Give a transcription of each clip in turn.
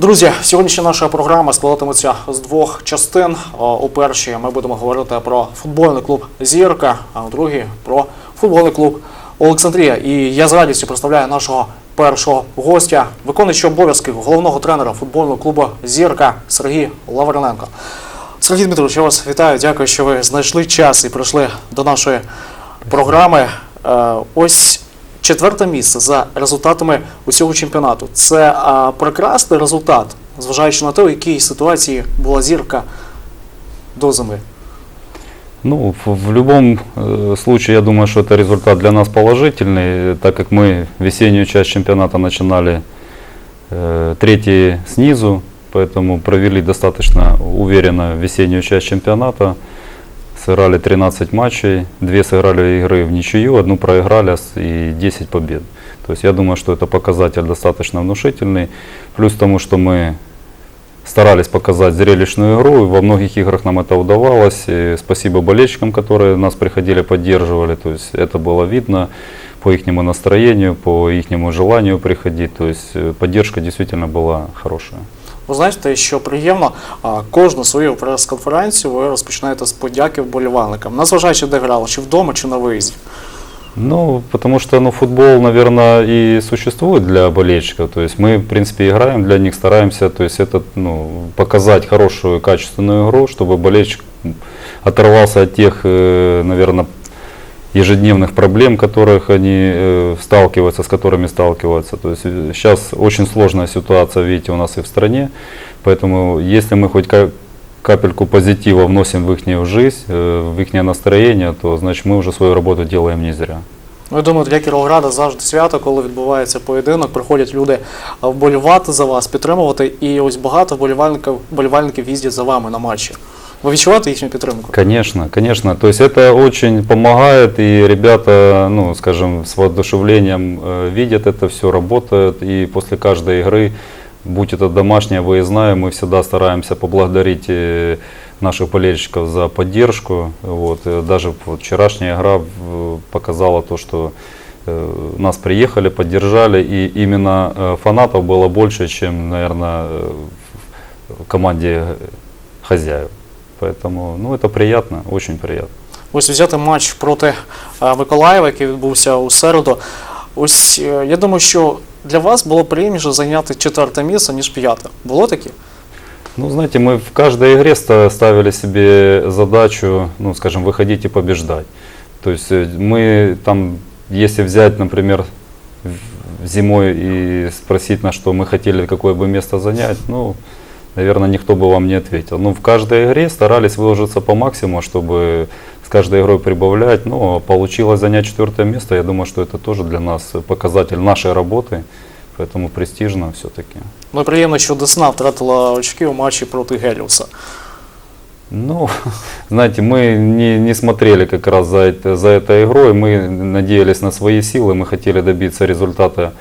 Друзі, сьогоднішня наша програма складатиметься з двох частин. У першій ми будемо говорити про футбольний клуб Зірка, а у другій про футбольний клуб Олександрія. І я з радістю представляю нашого першого гостя, виконуючий обов'язки головного тренера футбольного клубу Зірка Сергій Лавриненко. Сергій Дмитрович, я вас вітаю. Дякую, що ви знайшли час і прийшли до нашої програми. Е, Ось четверте місце за результатами усього чемпіонату. Це а, прекрасний результат, зважаючи на те, в якій ситуації була зірка до зими. Ну, в, в любом э, случае, я думаю, что это результат для нас положительный, так как мы весеннюю часть чемпионата начинали э, третьи снизу, поэтому провели достаточно уверенно весеннюю часть чемпионата. Сыграли 13 матчей, две сыграли игры в ничью, одну проиграли и 10 побед. То есть я думаю, что это показатель достаточно внушительный. Плюс тому, что мы старались показать зрелищную игру, и во многих играх нам это удавалось. И спасибо болельщикам, которые нас приходили, поддерживали. То есть это было видно по их настроению, по их желанию приходить. То есть э, поддержка действительно была хорошая. Ви знаєте, що приємно, а, кожну свою прес-конференцію ви розпочинаєте з подяки вболівальникам, незважаючи де грали, чи вдома, чи на виїзді. Ну, потому что ну, футбол, наверное, и существует для болельщиков. То есть мы, в принципе, играем для них, стараемся то есть это, ну, показать хорошую, качественную игру, чтобы болельщик оторвался от тех, наверное, ежедневных проблем, которых они э, сталкиваются, с которыми сталкиваются. То есть э, сейчас очень сложная ситуация, видите, у нас и в стране. Поэтому если мы хоть ка- капельку позитива вносим в их жизнь, э, в их настроение, то значит мы уже свою работу делаем не зря. Ну, я думаю, для Кіровограда завжди свято, коли відбувається поєдинок, приходять люди а, вболівати за вас, підтримувати, і ось багато вболівальників, вболівальників їздять за вами на матчі. Ви відчуваєте їхню підтримку? Конечно, конечно. То есть это очень помогает, и ребята, ну, скажем, с воодушевлением э, видят это все, работают, и после каждой игры, будь это домашняя, выездная, мы всегда стараемся поблагодарить э, наших болельщиков за поддержку. Вот, э, даже вот вчерашняя игра э, показала то, что э, нас приехали, поддержали, и именно э, фанатов было больше, чем, наверное, в команде хозяев. Поэтому, ну, это приятно, очень приятно. Ось взяти матч проти а, Миколаєва, який відбувся у середу. Ось е, я думаю, що для вас було приємніше зайняти четверте місце, ніж п'яте. Було таке? Ну, знаете, мы в каждой игре ста- ставили себе задачу, ну, скажем, выходить и побеждать. То есть э, мы там, если взять, например, в- зимой и спросить, на что мы хотели, какое бы место занять, ну, наверное, никто бы вам не ответил. Ну, в каждой игре старались выложиться по максимуму, чтобы с каждой игрой прибавлять. Ну, а получилось занять четвертое место. Я думаю, что это тоже для нас показатель нашей работы. Поэтому престижно все-таки. Ну, і приємно, що Десна втратила очки у матчі проти Геліуса. Ну, знаете, мы не, не смотрели как раз за, это, за этой игрой, мы надеялись на свои силы, мы хотели добиться результата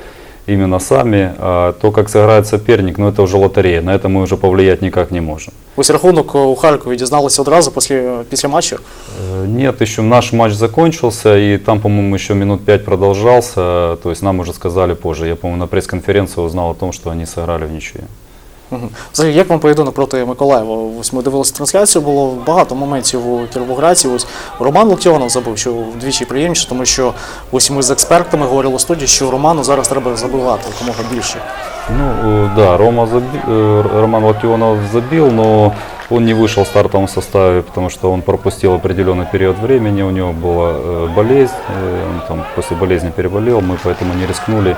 именно сами, а то, как сыграет соперник, ну это уже лотерея, на это мы уже повлиять никак не можем. Ось рахунок у Харкові дізналися одразу після, після матчу. Э, Нет, еще наш матч закончился, и там, по-моему, еще минут пять продолжался, то есть нам уже сказали позже. Я, по-моему, на пресс-конференции узнал о том, что они сыграли в ничью. Мгм. Взагалі, як вам поєдинок проти Миколаєва? Ось ми дивилися трансляцію, було багато моментів у Кіровограді. Ось Роман Локтіонов забив, що вдвічі приємніше, тому що ось ми з експертами говорили у студії, що Роману зараз треба забивати якомога більше. Ну э, да, Рома заби- э, Роман Локтионов забил, но он не вышел в стартовом составе, потому что он пропустил определенный период времени, у него была э, болезнь, э, он там после болезни переболел, мы поэтому не рискнули.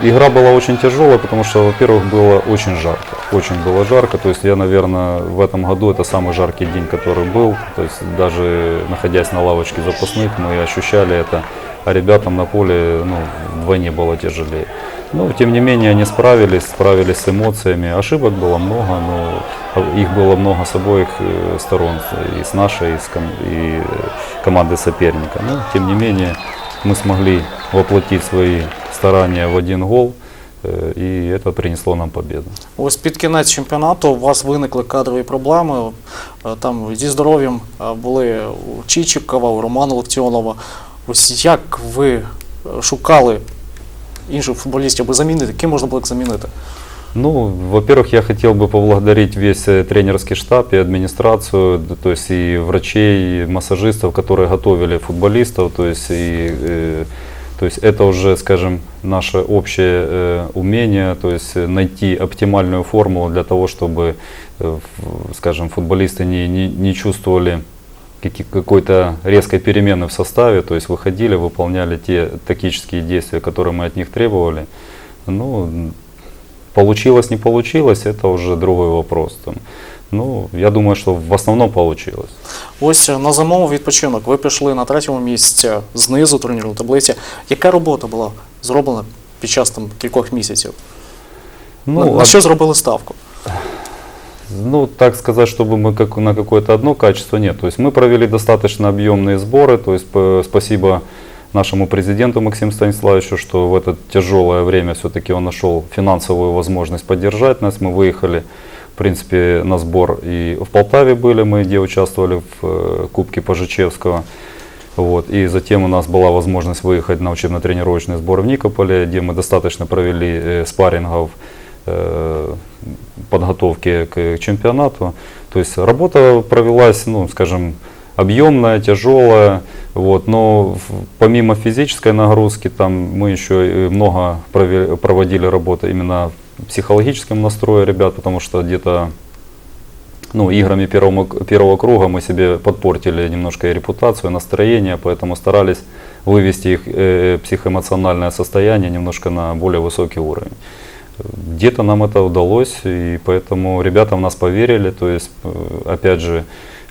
Игра была очень тяжелая, потому что, во-первых, было очень жарко, очень было жарко, то есть я, наверное, в этом году это самый жаркий день, который был, то есть даже находясь на лавочке запасных, мы ощущали это, а ребятам на поле ну, вдвойне было тяжелее. Но, тем не менее, они справились, справились с эмоциями. Ошибок было много, но их было много с обоих э, сторон, и с нашей, и с ком- и э, команды соперника. Но, тем не менее, мы смогли воплотить свои старания в один гол, э, и это принесло нам победу. Ось під кінець чемпіонату у вас виникли кадрові проблеми. Е, Там зі здоров'ям е, були у Чичикова, у Романа Локтіонова. Ось як ви е, шукали інших футболістів, аби замінити, ким можна було їх замінити? Ну, во-первых, я хотел бы поблагодарить весь э, тренерский штаб и администрацию, д- то есть и врачей, и массажистов, которые готовили футболистов, то есть и э, то есть это уже, скажем, наше общее э, умение, то есть э, найти оптимальную формулу для того, чтобы, э, скажем, футболисты не, не, не чувствовали какой-то резкой перемены в составе, то есть выходили, выполняли те тактические действия, которые мы от них требовали. Ну, получилось, не получилось, это уже другой вопрос. Там. Ну, я думаю, что в основном получилось. Ось е, на зимовий відпочинок ви пішли на третьому місці знизу турнірної таблиці. Яка робота була зроблена під час там кількох місяців? на, Ну, на а- що зробили ставку? Ну, так сказать, чтобы мы как на какое-то одно качество нет. То есть мы провели достаточно объемные сборы. То есть п- спасибо нашему президенту Максиму Станиславовичу, что в это тяжелое время все-таки он нашел финансовую возможность поддержать нас. Мы выехали, в принципе, на сбор и в Полтаве были мы, где участвовали в э, Кубке Пожичевского. Вот. И затем у нас была возможность выехать на учебно-тренировочный сбор в Никополе, где мы достаточно провели э, спаррингов, э, подготовки к чемпионату. То есть работа провелась, ну, скажем, объемная, тяжелая, вот, но помимо физической нагрузки, там мы еще много прове- проводили работы именно психологическом настрое ребят, потому что где-то ну, играми первого, первого круга мы себе подпортили немножко и репутацию, и настроение, поэтому старались вывести их э, психоэмоциональное состояние немножко на более высокий уровень. Где-то нам это удалось, и поэтому ребята в нас поверили. То есть, э, опять же,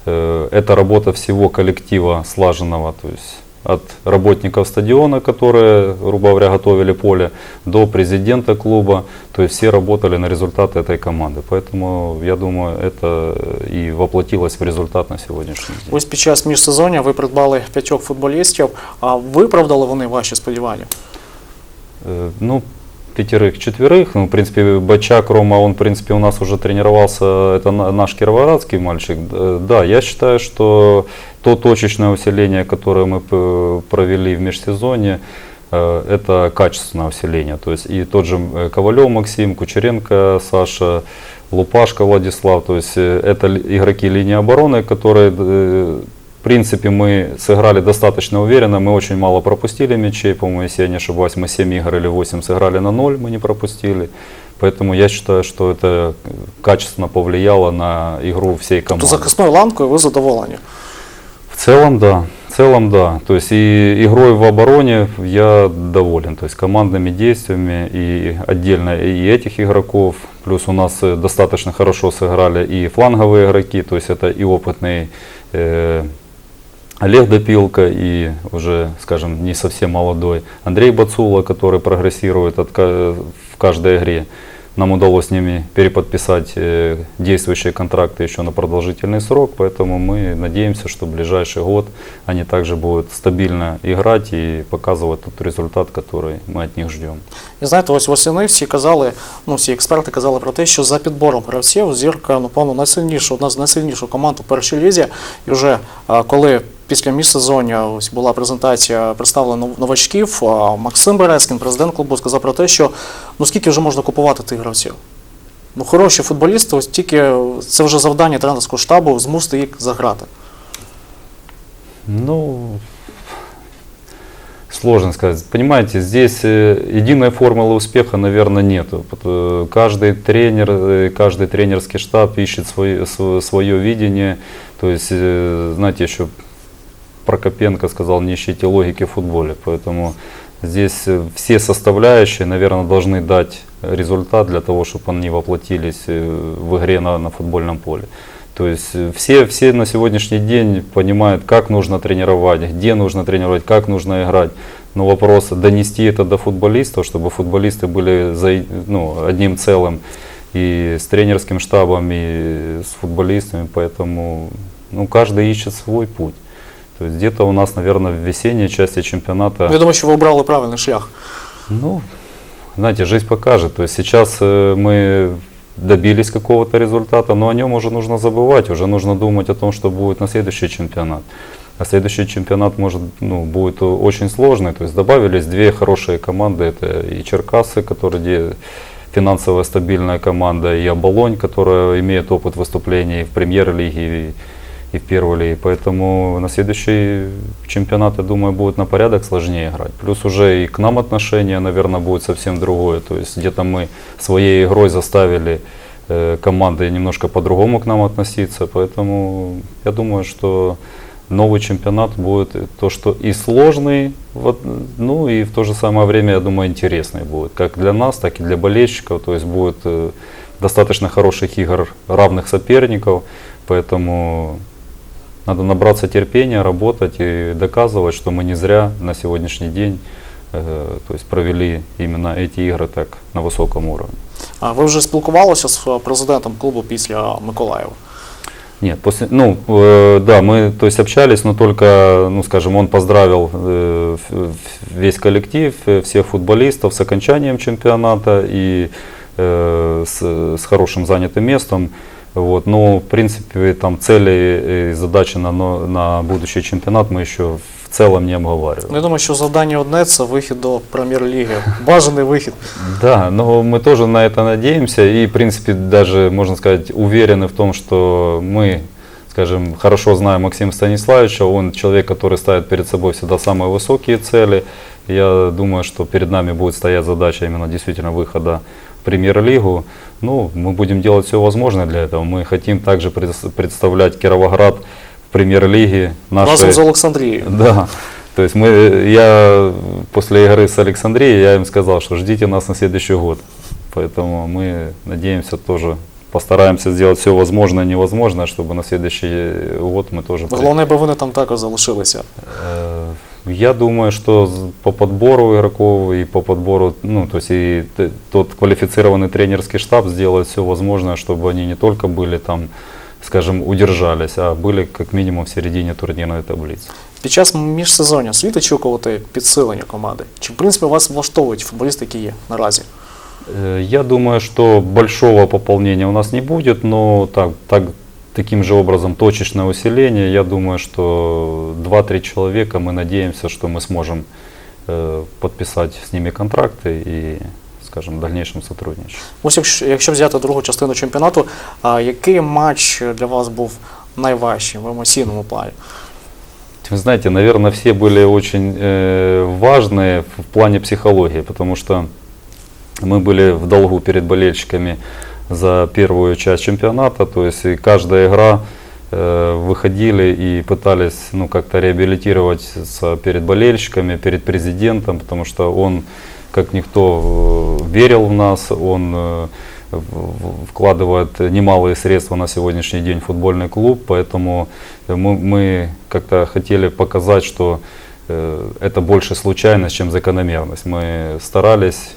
э, это работа всего коллектива слаженного, то есть от работников стадиона, которые, грубо говоря, готовили поле, до президента клуба. То есть все работали на результаты этой команды. Поэтому, я думаю, это и воплотилось в результат на сегодняшний день. Ось під час міжсезоння ви придбали п'ятьох футболістів. А виправдали вони ваші сподівання? Э, Ну, пятерых, четверых. Ну, в принципе, Бачак, Рома, он, в принципе, у нас уже тренировался. Это на- наш кировоградский мальчик. Да, я считаю, что то точечное усиление, которое мы провели в межсезонье, э, это качественное усиление. То есть и тот же э, Ковалев Максим, Кучеренко Саша, Лупашко Владислав, то есть э, это игроки линии обороны, которые в принципе, мы сыграли достаточно уверенно, мы очень мало пропустили мячей, по-моему, если я не ошибаюсь, мы 7 игр или 8 сыграли на 0, мы не пропустили. Поэтому я считаю, что это качественно повлияло на игру всей команды. захисною ланкою ви задоволені. В целом, да. В целом, да. То есть и игрой в обороне я доволен. То есть командными действиями и отдельно и этих игроков. Плюс у нас э, достаточно хорошо сыграли и фланговые игроки. То есть это и опытный э, Олег Допилко и уже, скажем, не совсем молодой Андрей Бацула, который прогрессирует от ка- в каждой игре. Нам удалось с ними переподписать э, действующие контракты еще на продолжительный срок, поэтому мы надеемся, что в ближайший год они также будут стабильно играть и показывать тот результат, который мы от них ждем. І знаєте, ось восени всі казали, ну всі експерти казали про те, що за підбором гравців зірка, напевно, найсильніша, одна з найсильніших команд у першій лізі. І вже а, коли після міжсезоння ось була презентація представлена нов- новачків, а, Максим Березкін, президент клубу, сказав про те, що ну скільки вже можна купувати тих гравців. Ну, хороші футболісти, ось тільки це вже завдання тренерського штабу змусити їх заграти. Ну, сложно сказать. Понимаете, здесь э, единой формулы успеха, наверное, нету. Пот- э, Каждый тренер, э, каждый тренерский штаб ищет свое, свое видение. То есть, э, знаете, еще Прокопенко сказал, не ищите логики в футболе. Поэтому здесь э, все составляющие, наверное, должны дать результат для того, чтобы они воплотились э, в игре на, на футбольном поле. То есть э, все, все на сегодняшний день понимают, как нужно тренировать, где нужно тренировать, как нужно играть. Но вопрос донести это до футболистов, чтобы футболисты были за, ну, одним целым и с тренерским штабом, и с футболистами. Поэтому ну, каждый ищет свой путь. То есть где-то у нас, наверное, в весенней части чемпионата... Я думаю, що ви обрали правильний шлях. Ну, знаете, жизнь покажет. То есть сейчас э, мы добились какого-то результата, но о нем уже нужно забывать, уже нужно думать о том, что будет на следующий чемпионат. А следующий чемпионат может, ну, будет очень сложный. То есть добавились две хорошие команды, это и Черкасы, которые де- финансово стабильная команда, и Оболонь, которая имеет опыт выступлений в премьер-лиге и, в первой лиге. Поэтому на следующий чемпионат, я думаю, будет на порядок сложнее играть. Плюс уже и к нам отношение, наверное, будет совсем другое. То есть где-то мы своей игрой заставили э, команды немножко по-другому к нам относиться. Поэтому я думаю, что новый чемпионат будет то, что и сложный, вот, ну и в то же самое время, я думаю, интересный будет. Как для нас, так и для болельщиков. То есть будет э, достаточно хороших игр, равных соперников. Поэтому надо набраться терпения, работать и доказывать, что мы не зря на сегодняшний день э, то есть провели именно эти игры так на высоком уровне. А Ви вже спілкувалися з е, президентом клубу після Миколаєва? Нет, после, ну, э, да, мы, то есть, общались, но только, ну, скажем, он поздравил э, в- в- весь коллектив, э, всех футболистов с окончанием чемпионата и э, с, с хорошим занятым местом. Вот, но, в принципе, там цели и задачи на, но- на будущий чемпионат мы еще в целом не обговаривали. Ну, Я думаю, що завдання одне це вихід до прем'єр-ліги. Бажаний вихід. Да, но мы тоже на это надеемся и, в принципе, даже, можно сказать, уверены в том, что мы, скажем, хорошо знаем Максима Станиславовича, он человек, который ставит перед собой всегда самые высокие цели. я думаю, что перед нами будет стоять задача именно действительно выхода в премьер-лигу. Ну, мы будем делать все возможное для этого. Мы хотим также пред- представлять Кировоград в премьер-лиге. Разом нашей- з Олександрією. да. То есть мы, я после игры с Александрией, я им сказал, что ждите нас на следующий год. Поэтому мы надеемся тоже, постараемся сделать все возможное и невозможное, чтобы на следующий год мы тоже... при- Головне, аби вони там також залишилися. Э, Я думаю, что з- по подбору игроков и по подбору, ну, то есть и т- тот квалифицированный тренерский штаб сделает все возможное, чтобы они не только были там, скажем, удержались, а были как минимум в середине турнирной таблицы. Під час міжсезоння слід очікувати підсилення команди? Чи в принципі вас влаштовують футболісти, які є наразі? Э, Я думаю, что большого пополнения у нас не будет, но так, так, таким же образом точечное усиление. Я думаю, что 2-3 человека мы надеемся, что мы сможем э, подписать с ними контракты и, скажем, в дальнейшем сотрудничать. Ось якщо, якщо взяти другу частину чемпіонату, а який матч для вас був найважчий в емоційному плані? Вы знаете, наверное, все были очень э, важные в плане психологии, потому что мы были в долгу перед болельщиками за первую часть чемпионата, то есть и каждая игра э, выходили и пытались ну, как-то реабилитироваться перед болельщиками, перед президентом, потому что он, как никто, э, верил в нас, он э, вкладывает немалые средства на сегодняшний день в футбольный клуб, поэтому мы, мы как-то хотели показать, что э, это больше случайность, чем закономерность. Мы старались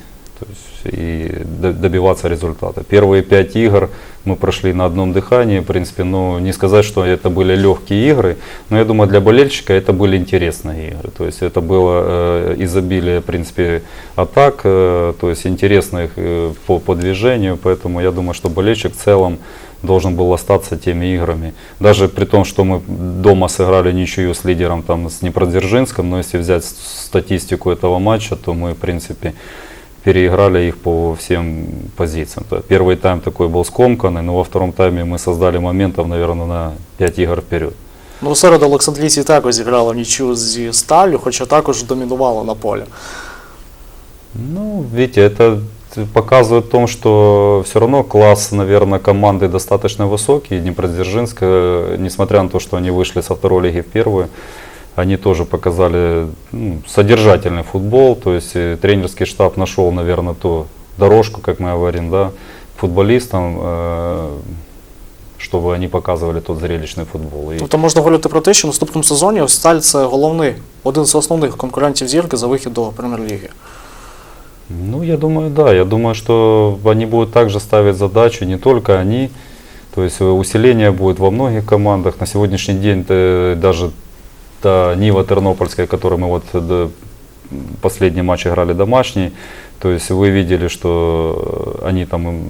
и до- добиваться результата. Первые пять игр мы прошли на одном дыхании, в принципе, ну, не сказать, что это были легкие игры, но я думаю, для болельщика это были интересные игры. То есть это было э, изобилие, в принципе, атак, э, то есть интересных э, по, по движению, поэтому я думаю, что болельщик в целом должен был остаться теми играми. Даже при том, что мы дома сыграли ничью с лидером там, с Днепродзержинском, но если взять статистику этого матча, то мы, в принципе, переиграли их по всем позициям. То Первый тайм такой был скомканный, но во втором тайме мы создали моментов, наверное, на 5 игр вперед. Ну, серед Олександрійці також зіграли в нічю зі сталю, хоча також домінували на полі. Ну, видите, это т- показывает о том, что все равно класс, наверное, команды достаточно высокий. Днепродзержинск, э, несмотря на то, что они вышли со второй лиги в первую, они тоже показали ну, содержательный футбол. То есть э, тренерский штаб нашел, наверное, ту дорожку, как мы говорим, да, футболистам, э, чтобы они показывали тот зрелищный футбол. И- Тобто можна говорити про те, що в наступному сезоні сталь це головний, один з основних конкурентів зірки за вихід до прем'єр-ліги. Ну, я думаю, да. Я думаю, что они будут также ставить задачу, не только они. То есть э, усиление будет во многих командах. На сегодняшний день э, даже та Нива Тернопольская, которой мы вот э, последний матч играли домашний, то есть вы видели, что э, они там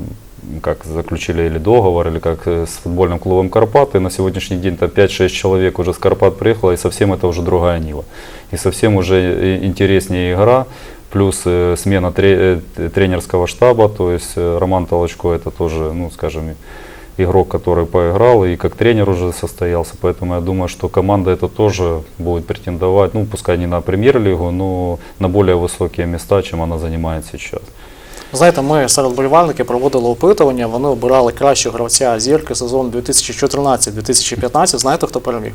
как заключили или договор, или как э, с футбольным клубом Карпаты. На сегодняшний день там 5-6 человек уже с Карпат приехало, и совсем это уже другая Нива. И совсем уже интереснее игра. Плюс смена тре- тренерского штаба, то есть Роман Толочко это тоже, ну, скажем, игрок, который поиграл и как тренер уже состоялся, поэтому я думаю, что команда это тоже будет претендовать, ну, пускай не на премьер-лигу, но на более высокие места, чем она занимает сейчас. Знаєте, ми серед болівальників проводили опитування, вони обирали кращого гравця зірки сезону 2014-2015. Знаєте, хто переміг?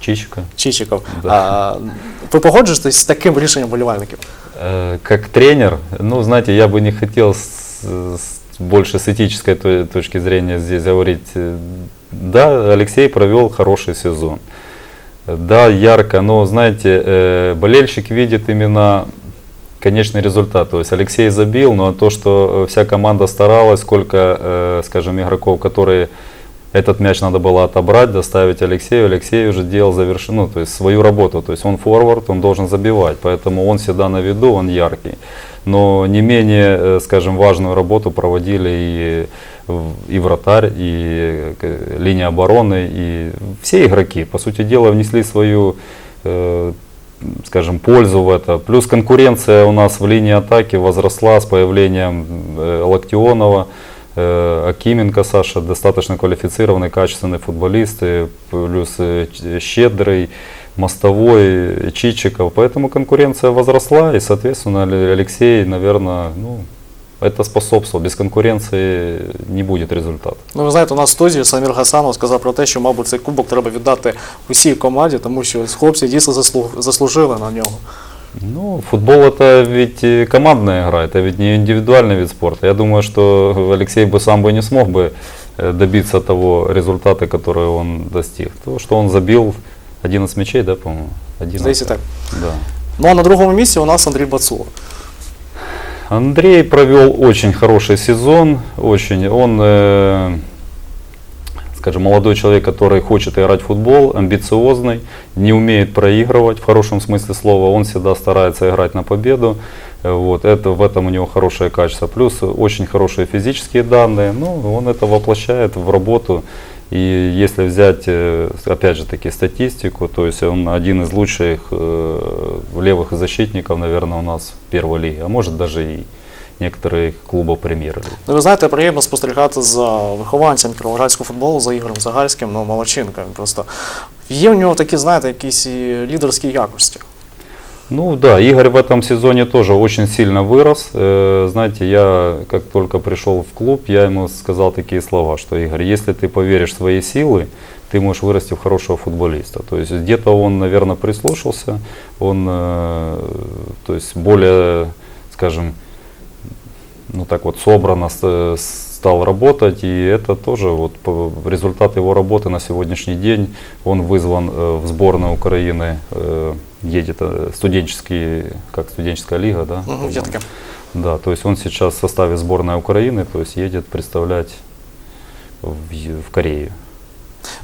Чичика. Чичиков. Да. А, ви погоджуєтесь з таким рішенням болівальників? Э, Как тренер, ну, знаете, я бы не хотел с, с- больше с этической то- точки зрения здесь говорить. Э, Да, Алексей провел хороший сезон. Да, ярко, но, знаете, э, болельщик видит именно конечный результат. То есть Алексей забил, но то, что вся команда старалась, сколько, э, скажем, игроков, которые этот мяч надо было отобрать, доставить Алексею. Алексей уже делал заверш... ну, то есть свою работу. То есть он форвард, он должен забивать. Поэтому он всегда на виду, он яркий. Но не менее, э, скажем, важную работу проводили и, и вратарь, и линия обороны, и все игроки. По сути дела, внесли свою э, скажем, пользу в это. Плюс конкуренция у нас в линии атаки возросла с появлением э, Локтионова, Акименко Саша, достаточно квалифицированный, качественный футболист, и плюс э, Ч- Щедрый, Мостовой, э, Чичиков. Поэтому конкуренция возросла, и, соответственно, Але- Алексей, наверное, ну, это способствовал. Без конкуренции не будет результата. Ну, ви знаєте, у нас в студії Самір Гасанов сказав про те, що, мабуть, цей кубок треба віддати усій команді, тому що хлопці дійсно заслу- заслужили на нього. Ну, футбол это ведь э, командная игра, это ведь не индивидуальный вид спорта. Я думаю, что Алексей бы сам бы не смог бы э, добиться того результата, который он достиг. То, что он забил 11 мячей, да, по-моему? 11. Здається, так. Да. Ну а на другому місці у нас Андрій Бацула. Андрей провел очень хороший сезон, очень. Он, э, скажем, молодой человек, который хочет играть в футбол, амбициозный, не умеет проигрывать в хорошем смысле слова. Он всегда старается играть на победу. Вот, это, в этом у него хорошее качество. Плюс очень хорошие физические данные. Ну, он это воплощает в работу. И если взять, э, опять же таки, статистику, то есть он один из лучших э, левых защитников, наверное, у нас в первой лиге, а может даже и некоторых клубов премьер Ну, ви знаєте, приємно спостерігати за вихованцем кіровоградського футболу, за Ігорем Загальським, ну, молодчинка. Він просто є в нього такі, знаєте, якісь і лідерські якості. Ну да, Игорь в этом сезоне тоже очень сильно вырос. Э, Знаете, я как только пришел в клуб, я ему сказал такие слова, что Игорь, если ты поверишь в свои силы, ты можешь вырасти в хорошего футболиста. То есть где-то он, наверное, прислушался, он, э, то есть более, скажем, ну так вот собранно с- стал работать, и это тоже вот по- результат его работы на сегодняшний день. Он вызван э, в сборную Украины, э, едет э, студенческий, как студенческая лига, да? Мгм, по-моему? є таке. Да, то есть он сейчас в составе сборной Украины, то есть едет представлять в, Е- в Корею.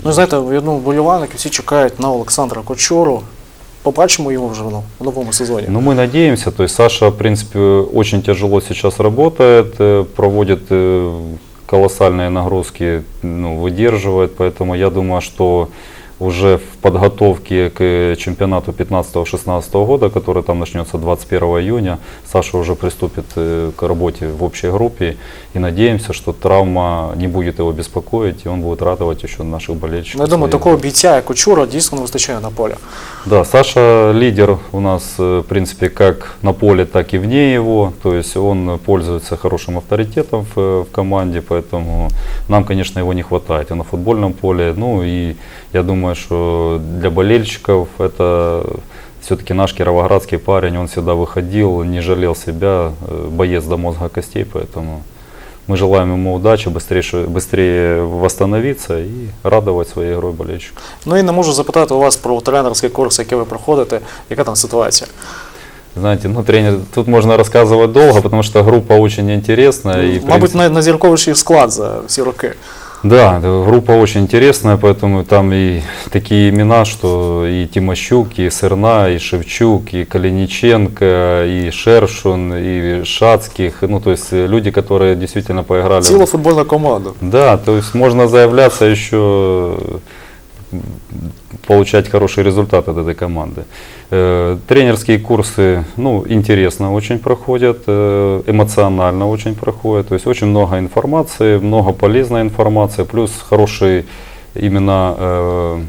Ну, знаєте, я думаю, болівальники всі чекають на Олександра Кочуру. Побачимо вже ну, в новому сезоні. Ну, мы надеемся, то есть Саша, в принципе, очень тяжело сейчас работает, э, проводит э, колоссальные нагрузки, ну, выдерживает, поэтому я думаю, что уже в подготовке к чемпионату 15-16 года, который там начнется 21 июня, Саша уже приступит э, к работе в общей группе и надеемся, что травма не будет его беспокоить и он будет радовать еще наших болельщиков. Ну, я думаю, своей такого бійця, як Кочура, дійсно не вистачає на полі. да, Саша лидер у нас, э, в принципе, как на поле, так и вне его. То есть он пользуется хорошим авторитетом в, в команде, поэтому нам, конечно, его не хватает и на футбольном поле. Ну и я думаю, что для болельщиков это все-таки наш кировоградский парень, он всегда выходил, не жалел себя, э, боец до мозга костей, поэтому мы желаем ему удачи, быстрее, быстрее восстановиться и радовать своей игрой болельщиков. Ну і не можу запитати у вас про тренерський курс, який ви проходите. Яка там ситуація? Знаете, ну тренер, тут можно рассказывать долго, потому что группа очень интересная. и, в Мабуть, принципе- най- найзірковіший склад за всі роки. да, группа очень интересная, поэтому там и такие имена, что и Тимощук, и Сырна, и Шевчук, и Калиниченко, и Шершун, и Шацких. Ну, то есть э, люди, которые действительно поиграли. Ціла футбольна команда. Да, то есть можно заявляться еще получать хороший результат от этой команды. Э, Тренерские курсы, ну, интересно очень проходят, э, эмоционально очень проходят, то есть очень много информации, много полезной информации, плюс хороший именно э,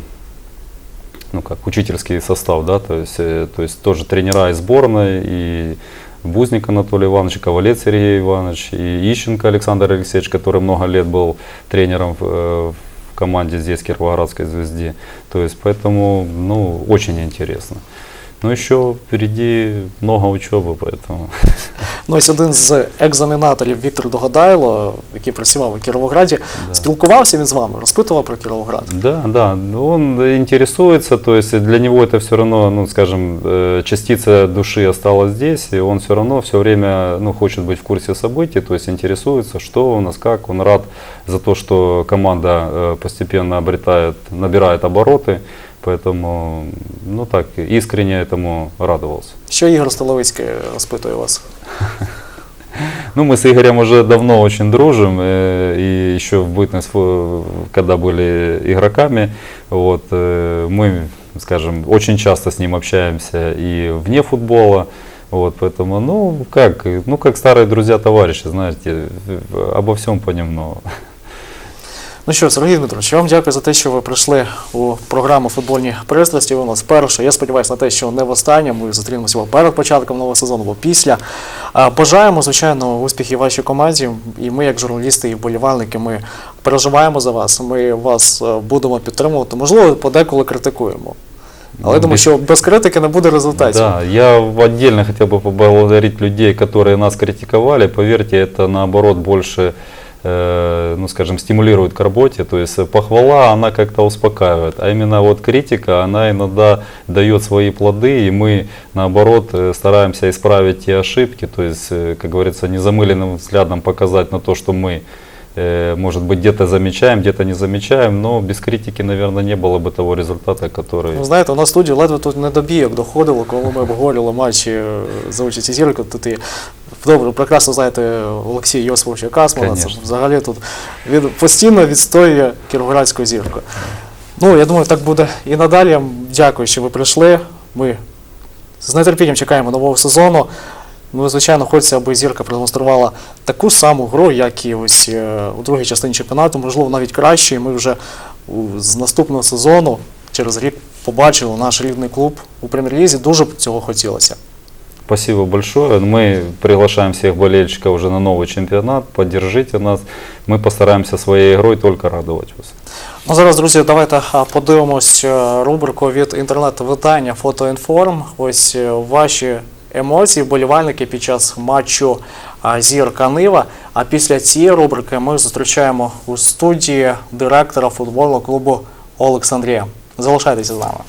ну как учительский состав, да, то есть, то есть тоже тренера из сборной, и Бузник Анатолий Иванович, и Ковалец Сергей Иванович, и Ищенко Александр Алексеевич, который много лет был тренером в команде здесь, Кировоградской звезде. То есть поэтому, ну, очень интересно. Но еще впереди много учебы, поэтому Ну, ось один з екзаменаторів Віктор Догадайло, який працював у Кіровограді, спілкувався він з вами, розпитував про Кіровоград. Да, да, он интересуется, то есть для него это все равно, ну, скажем, э, частица души осталась здесь, и он все равно все время, ну, хочет быть в курсе событий, то есть интересуется, что у нас, как, он рад за то, что команда э, постепенно обретает, набирает обороты, поэтому, ну, так, искренне этому радовался. Що Ігор Столовицький розпитує вас? Ну, мы с Игорем уже давно очень дружим, э, и еще в бытность, э, когда были игроками, вот, э, мы, скажем, очень часто с ним общаемся и вне футбола, вот, поэтому, ну, как, ну, как старые друзья-товарищи, знаете, обо всем понемногу. Ну що, Сергій Дмитрович, я вам дякую за те, що ви прийшли у програму Футбольні пристрасті. Ви у нас перше. Я сподіваюся на те, що не востаннє. Ми зустрінемося або перед початком нового сезону, або після. А, Бажаємо, звичайно, успіхів вашій команді. І ми, як журналісти і вболівальники, ми переживаємо за вас. Ми вас е, будемо підтримувати. Можливо, подеколи критикуємо. Але я думаю, Без- що без критики не буде результатів. Да, я отдельно хотел бы поблагодарить людей, которые нас критиковали. Поверьте, это наоборот больше, э, ну скажем, стимулирует к работе. То есть похвала, она как-то успокаивает. А именно вот критика, она иногда дает свои плоды, и мы наоборот э, стараемся исправить те ошибки. То есть, э, как говорится, незамыленным взглядом показать на то, что мы э, может быть, где-то замечаем, где-то не замечаем, но без критики, наверное, не было бы того результата, который... Ви знаєте, у нас в студії ледве тут не до бійок доходило, коли ми обговорювали матчі е, за участі зірки. Тут і добре, прекрасно знаєте Олексія Йосифовича Касмана. Це взагалі тут він постійно відстоює кіровоградську зірку. Ну, я думаю, так буде і надалі. Дякую, що ви прийшли. Ми з нетерпінням чекаємо нового сезону. Ну, звичайно, хочеться, аби зірка продемонструвала таку саму гру, як і ось е, у другій частині чемпіонату, можливо, навіть краще. І ми вже з наступного сезону через рік побачили наш рідний клуб у прем'єр-лізі. Дуже б цього хотілося. Спасибо большое. Мы приглашаем всех болельщиков уже на новый чемпионат. Поддержите нас. Мы постараемся своей игрой только радовать вас. Ну зараз, друзі, давайте а, подивимось е, рубрику від інтернет-видання Фотоінформ. Ось е, ваші емоції, вболівальники під час матчу а, Зірка Нива. А після цієї рубрики ми зустрічаємо у студії директора футбольного клубу Олександрія. Залишайтеся з нами.